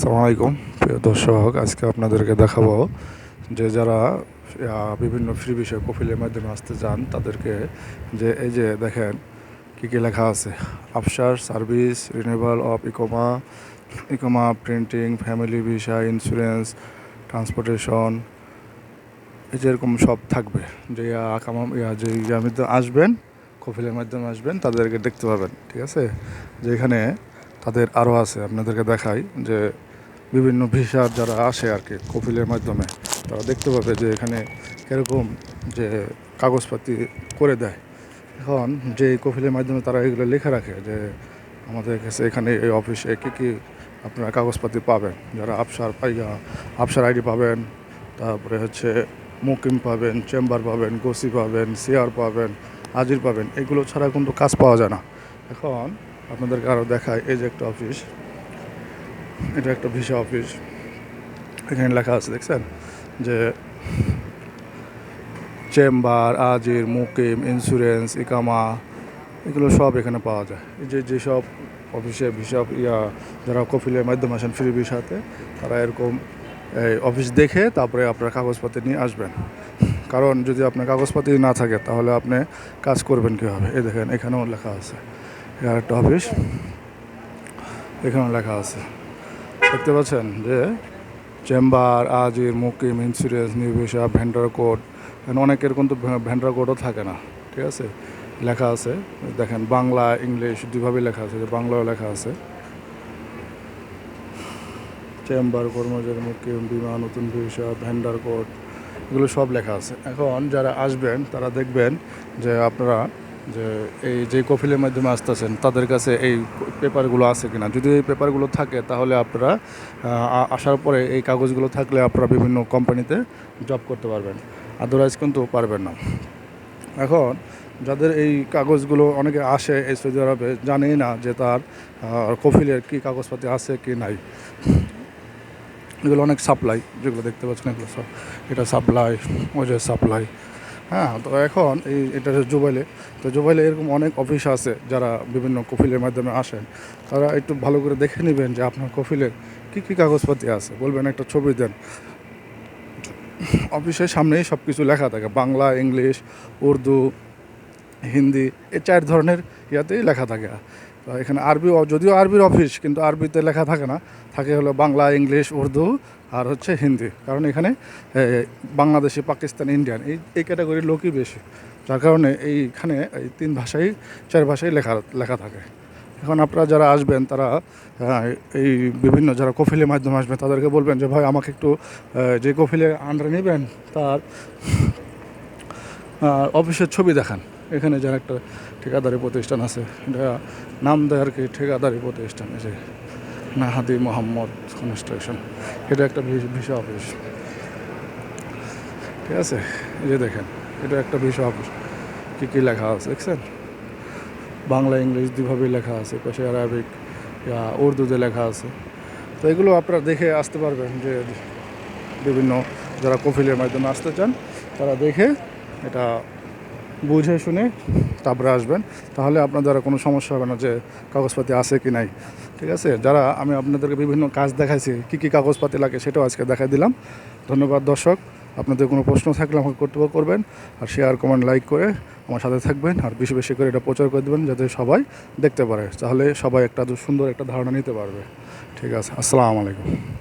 আসসালামু আলাইকুম। প্রিয় দর্শক, আজকে আপনাদেরকে দেখাবো যে যারা বিভিন্ন ফ্রি বিষয় কফিলের মাধ্যমে আসতে চান, তাদেরকে যে, এই যে দেখেন কী কী লেখা আছে। Absher service renewal of iqama iqama printing family visa insurance transportation এই যে এরকম সব থাকবে। যে আকামা ইয়া, যে আসবেন, কফিলের মাধ্যমে আসবেন, তাদেরকে দেখতে পাবেন, ঠিক আছে? যে এখানে তাদের আরও আছে, আপনাদেরকে দেখাই যে বিভিন্ন ভিসার যারা আসে আর কি কফিলের মাধ্যমে, তারা দেখতে পাবে যে এখানে কীরকম যে কাগজপাতি করে দেয়। এখন যে কফিলের মাধ্যমে তারা এগুলো লিখে রাখে যে আমাদের কাছে এখানে এই অফিসে কী কী আপনারা কাগজপাতি পাবেন, যারা আফসার পাইগা, আফসার আইডি পাবেন, তারপরে হচ্ছে মুকিম পাবেন, চেম্বার পাবেন, গোসি পাবেন, সিআর পাবেন, হাজির পাবেন, এগুলো ছাড়া কিন্তু কাজ পাওয়া যায় না। এখন আপনাদেরকে আরও দেখায় এই যে একটা অফিস। এটা একটা ভিসা অফিস। এখানে লেখা আছে, দেখছেন? যে চেম্বার, আজির, মুকিম, ইন্স্যুরেন্স, ইকামা, এগুলো সব এখানে পাওয়া যায়। এই যে যেসব অফিসে ভিসা ইয়া, যারা কফিলের মাধ্যমে আসেন ফ্রি ভিসাতে, তারা এরকম এই অফিস দেখে তারপরে আপনার কাগজপত্র নিয়ে আসবেন। কারণ যদি আপনার কাগজপাতি না থাকে, তাহলে আপনি কাজ করবেন কীভাবে? এই দেখেন, এখানেও লেখা আছে। একটা অফিস, এখানেও লেখা আছে। দেখতে পাচ্ছেন যে চেম্বার, আজির, মুকিম ইন্স্যুরেন্স নির্বিশা ভেন্ডার কোড অনেকের কিন্তু ভেন্ডার কোডও থাকে না, ঠিক আছে? লেখা আছে, দেখেন, বাংলা, ইংলিশ, দুইভাবেই লেখা আছে, যে বাংলাও লেখা আছে। চেম্বার, কর্মচারী, মুকিম, বিমা, নতুন ভিসা, ভেন্ডার কোড এগুলো সব লেখা আছে। এখন যারা আসবেন, তারা দেখবেন যে আপনারা যে এই যে কফিলের মাধ্যমে আসতেছেন, তাদের কাছে এই পেপারগুলো আছে কিনা? যদি এই পেপারগুলো থাকে, তাহলে আপনারা আসার পরে এই কাগজগুলো থাকলে আপনারা বিভিন্ন কোম্পানিতে জব করতে পারবেন। আদারওয়াইজ কিন্তু পারবেন না। এখন যাদের এই কাগজগুলো অনেকে আসে এই সৌদি আরবে, জানেই না যে তার কফিলের কী কাগজপাতি আছে কি নাই। এগুলো অনেক সাপ্লাই যেগুলো দেখতে পাচ্ছেন এগুলো সব। এটা সাপ্লাই ওই যে সাপ্লাই হ্যাঁ তো এখন এই, এটা জুবাইলে। তো জুবাইলে এরকম অনেক অফিস আছে যারা বিভিন্ন কফিলের মাধ্যমে আসেন। তারা একটু ভালো করে দেখে নেবেন যে আপনার কফিলের কী কী কাগজপাতি আছে। বলবেন একটা ছবি দেন। অফিসের সামনেই সব কিছু লেখা থাকে। বাংলা, ইংলিশ, উর্দু, হিন্দি, এই চার ধরনের ইয়াতেই লেখা থাকে। তো এখানে আরবি যদিও আরবির অফিস কিন্তু আরবিতে লেখা থাকে না। থাকে হলো বাংলা, ইংলিশ, উর্দু আর হচ্ছে হিন্দি। কারণ এখানে বাংলাদেশি, পাকিস্তান, ইন্ডিয়ান, এই এই ক্যাটাগরির লোকই বেশি। যার কারণে এইখানে এই তিন ভাষাই, চার ভাষাই লেখা লেখা থাকে। এখন আপনারা যারা আসবেন, তারা এই বিভিন্ন যারা কফিলের মাধ্যমে আসবেন, তাদেরকে বলবেন যে, ভাই, আমাকে একটু যে কফিলের আন্ডারে নেবেন, তার অফিসের ছবি দেখান। এখানে যার একটা ঠিকাদারি প্রতিষ্ঠান আছে, এটা নাম দেয় আর কি ঠিকাদারি প্রতিষ্ঠান? যে নাহাদি মোহাম্মদ কনস্ট্রাকশন, এটা একটা ভিস- অফিস। ঠিক আছে? এই যে দেখেন, এটা একটা ভিসা অফিস। কী কী লেখা আছে, দেখছেন? বাংলা, ইংলিশ দুইভাবেই লেখা আছে, পাশে আরবিক, ইয়া, উর্দুতে লেখা আছে। তো এগুলো আপনারা দেখে আসতে পারবেন যে বিভিন্ন যারা কফিলের মাধ্যমে আসতে চান, তারা দেখে এটা বুঝে শুনে তারপরে আসবেন। তাহলে আপনার দ্বারা কোনো সমস্যা হবে না যে কাগজপাতি আছে কি নাই। ঠিক আছে? যারা আমি আপনাদেরকে বিভিন্ন কাজ দেখাইছি, কী কী কাগজপাতি লাগে সেটাও আজকে দেখাই দিলাম। ধন্যবাদ দর্শক। আপনাদের কোনো প্রশ্ন থাকলে আমাকে কর্তব্য করবেন আর শেয়ার কমেন্ট লাইক করে আমার সাথে থাকবেন আর বেশি বেশি করে এটা প্রচার করে দেবেন যাতে সবাই দেখতে পারে। তাহলে সবাই একটা সুন্দর একটা ধারণা নিতে পারবে। ঠিক আছে? আসসালামু আলাইকুম।